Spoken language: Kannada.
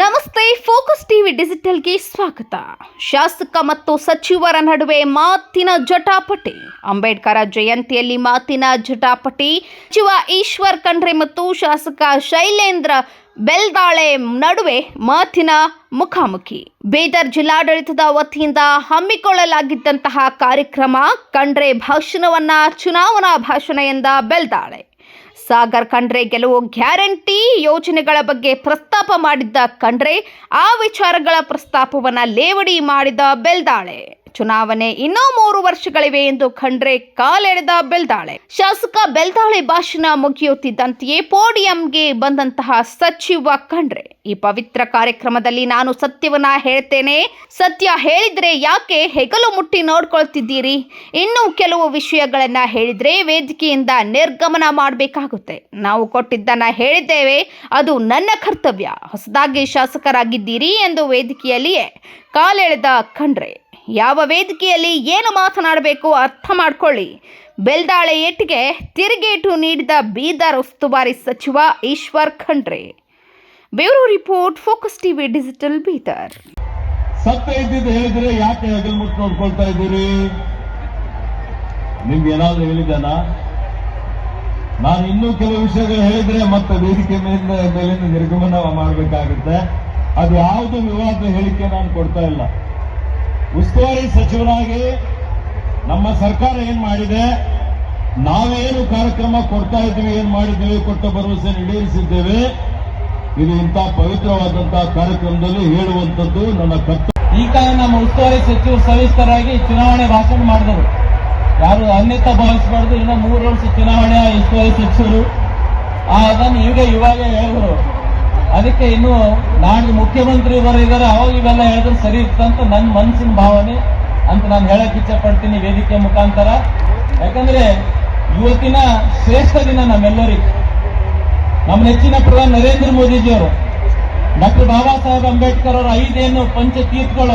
ನಮಸ್ತೆ, ಫೋಕಸ್ ಟಿವಿ ಡಿಜಿಟಲ್ಗೆ ಸ್ವಾಗತ. ಶಾಸಕ ಮತ್ತು ಸಚಿವರ ನಡುವೆ ಮಾತಿನ ಜಟಾಪಟಿ. ಅಂಬೇಡ್ಕರ ಜಯಂತಿಯಲ್ಲಿ ಮಾತಿನ ಜಟಾಪಟಿ. ಸಚಿವ ಈಶ್ವರ್ ಖಂಡ್ರೆ ಮತ್ತು ಶಾಸಕ ಶೈಲೇಂದ್ರ ಬೆಲ್ದಾಳೆ ನಡುವೆ ಮಾತಿನ ಮುಖಾಮುಖಿ. ಬೀದರ್ ಜಿಲ್ಲಾಡಳಿತದ ವತಿಯಿಂದ ಹಮ್ಮಿಕೊಳ್ಳಲಾಗಿದ್ದಂತಹ ಕಾರ್ಯಕ್ರಮ ಖಂಡ್ರೆ ಭಾಷಣವನ್ನ ಚುನಾವಣಾ ಭಾಷಣ ಎಂದ ಬೆಲ್ದಾಳೆ. ಸಾಗರ್ ಖಂಡ್ರೆ ಗೆಲುವು ಗ್ಯಾರಂಟಿ ಯೋಜನೆಗಳ ಬಗ್ಗೆ ಪ್ರಸ್ತಾಪ ಮಾಡಿದ್ದ ಖಂಡ್ರೆ, ಆ ವಿಚಾರಗಳ ಪ್ರಸ್ತಾಪವನ್ನು ಲೇವಡಿ ಮಾಡಿದ ಬೆಲ್ದಾಳೆ. ಚುನಾವಣೆ ಇನ್ನೂ ಮೂರು ವರ್ಷಗಳಿವೆ ಎಂದು ಖಂಡ್ರೆ ಕಾಲೆಳೆದ ಬೆಳ್ದಾಳೆ ಶಾಸಕ ಬೆಳ್ದಾಳೆ ಭಾಷಣ ಮುಗಿಯುತ್ತಿದ್ದಂತೆಯೇ ಪೋಡಿಯಂಗೆ ಬಂದಂತಹ ಸಚಿವ ಖಂಡ್ರೆ. ಈ ಪವಿತ್ರ ಕಾರ್ಯಕ್ರಮದಲ್ಲಿ ನಾನು ಸತ್ಯವನ್ನ ಹೇಳ್ತೇನೆ. ಸತ್ಯ ಹೇಳಿದ್ರೆ ಯಾಕೆ ಹೆಗಲು ಮುಟ್ಟಿ ನೋಡ್ಕೊಳ್ತಿದ್ದೀರಿ? ಇನ್ನು ಕೆಲವು ವಿಷಯಗಳನ್ನ ಹೇಳಿದ್ರೆ ವೇದಿಕೆಯಿಂದ ನಿರ್ಗಮನ ಮಾಡಬೇಕಾಗುತ್ತೆ. ನಾವು ಕೊಟ್ಟಿದ್ದನ್ನ ಹೇಳಿದ್ದೇವೆ. ಅದು ನನ್ನ ಕರ್ತವ್ಯ. ಹೊಸದಾಗಿ ಶಾಸಕರಾಗಿದ್ದೀರಿ ಎಂದು ವೇದಿಕೆಯಲ್ಲಿಯೇ ಕಾಲೆಳೆದ ಖಂಡ್ರೆ. ಯಾವ ವೇದಿಕೆಯಲ್ಲಿ ಏನು ಮಾತನಾಡಬೇಕು ಅರ್ಥ ಮಾಡಿಕೊಳ್ಳಿ. ಬೆಲ್ದಾಳೆ ಏಟಿಗೆ ತಿರುಗೇಟು ನೀಡಿದ ಬೀದರ್ ಉಸ್ತುವಾರಿ ಸಚಿವ Eshwar Khandre. Bureau report, focus TV digital Bidar. ಸತ್ಯ ಇದ್ದಿದ್ದು ಹೇಳಿದ್ರೆ ಯಾಕೆ ಹೆಗಲ್ ಮುಟ್ಟು ನೋಡ್ಕೊಳ್ತಾ ಇದ್ದೀರಿ? ನಿಮ್ಗೆ ಏನಾದ್ರು ಹೇಳಿದ್ದಾನ? ನಾನು ಇನ್ನೂ ಕೆಲವು ವಿಷಯಗಳು ಹೇಳಿದ್ರೆ ಮತ್ತೆ ವೇದಿಕೆ ಮೇಲಿಂದ ನಿರ್ಗಮನ ಮಾಡಬೇಕಾಗುತ್ತೆ. ಅದು ಯಾವುದು ವಿವಾದ ಹೇಳಿಕೆ ನಾನು ಕೊಡ್ತಾ ಇಲ್ಲ. ಉಸ್ತುವಾರಿ ಸಚಿವರಾಗಿ ನಮ್ಮ ಸರ್ಕಾರ ಏನ್ ಮಾಡಿದೆ? ನಾವೇನು ಕಾರ್ಯಕ್ರಮ ಕೊಡ್ತಾ ಇದ್ದೀವಿ, ಏನ್ ಮಾಡಿದ್ದೀವಿ ಕೊಟ್ಟ ಭರವಸೆ ಈಡೇರಿಸಿದ್ದೇವೆ. ಇದು ಇಂತಹ ಪವಿತ್ರವಾದಂತಹ ಕಾರ್ಯಕ್ರಮದಲ್ಲಿ ಹೇಳುವಂತದ್ದು ನನ್ನ ಕರ್ತವ್ಯ. ಈಗ ನಮ್ಮ ಉಸ್ತುವಾರಿ ಸಚಿವರು ಸವಿಸ್ತರಾಗಿ ಚುನಾವಣೆ ಭಾಷಣ ಮಾಡಿದರು. ಯಾರು ಅನ್ಯತ ಭಾವಿಸಬಾರ್ದು, ಇನ್ನು ಮೂರು ವರ್ಷ ಚುನಾವಣೆ ಉಸ್ತುವಾರಿ ಸಚಿವರು. ಅದನ್ನು ಈಗ ಇವಾಗ ಹೇಳಿದ್ರು ಅದಕ್ಕೆ ಇನ್ನು ನಾಳೆ ಮುಖ್ಯಮಂತ್ರಿ ಇವರು ಇದ್ದಾರೆ, ಅವಾಗ ಇವೆಲ್ಲ ಹೇಳಿದ್ರೆ ಸರಿ ಇರ್ತಂತ ನನ್ನ ಮನಸ್ಸಿನ ಭಾವನೆ ಅಂತ ನಾನು ಹೇಳಕ್ ಇಚ್ಛೆ ಪಡ್ತೀನಿ ವೇದಿಕೆ ಮುಖಾಂತರ. ಯಾಕಂದ್ರೆ ಇವತ್ತಿನ ಶ್ರೇಷ್ಠ ದಿನ ನಮ್ಮೆಲ್ಲರಿಗೂ. ನಮ್ಮ ನೆಚ್ಚಿನ ಪ್ರಧಾನಿ ನರೇಂದ್ರ ಮೋದಿಜಿಯವರು, ಡಾಕ್ಟರ್ ಬಾಬಾ ಸಾಹೇಬ್ ಅಂಬೇಡ್ಕರ್ ಅವರ ಐದೇನು ಪಂಚತೀರ್ಥಗಳು